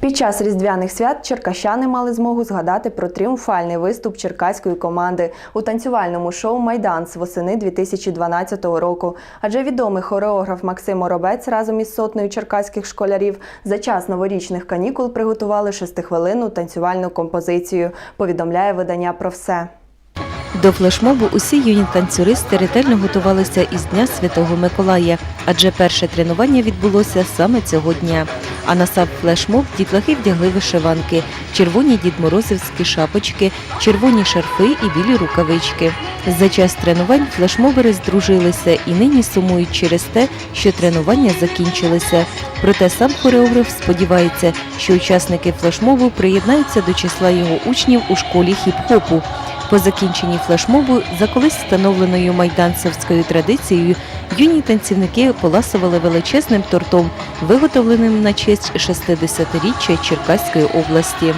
Під час різдвяних свят черкащани мали змогу згадати про тріумфальний виступ черкаської команди у танцювальному шоу Майданс восени 2012 року. Адже відомий хореограф Максим Оробець разом із сотнею черкаських школярів за час новорічних канікул приготували шестихвилинну танцювальну композицію. Повідомляє видання про все. До флешмобу усі юні танцюристи ретельно готувалися із Дня Святого Миколая, адже перше тренування відбулося саме цього дня. А на сам флешмоб дітлахи вдягли вишиванки, червоні дідморозівські шапочки, червоні шарфи і білі рукавички. За час тренувань флешмобери здружилися і нині сумують через те, що тренування закінчилися. Проте сам хореограф сподівається, що учасники флешмобу приєднаються до числа його учнів у школі хіп-хопу. По закінченні флешмобу за колись встановленою майданцевською традицією юні танцівники поласували величезним тортом, виготовленим на честь 60-річчя Черкаської області.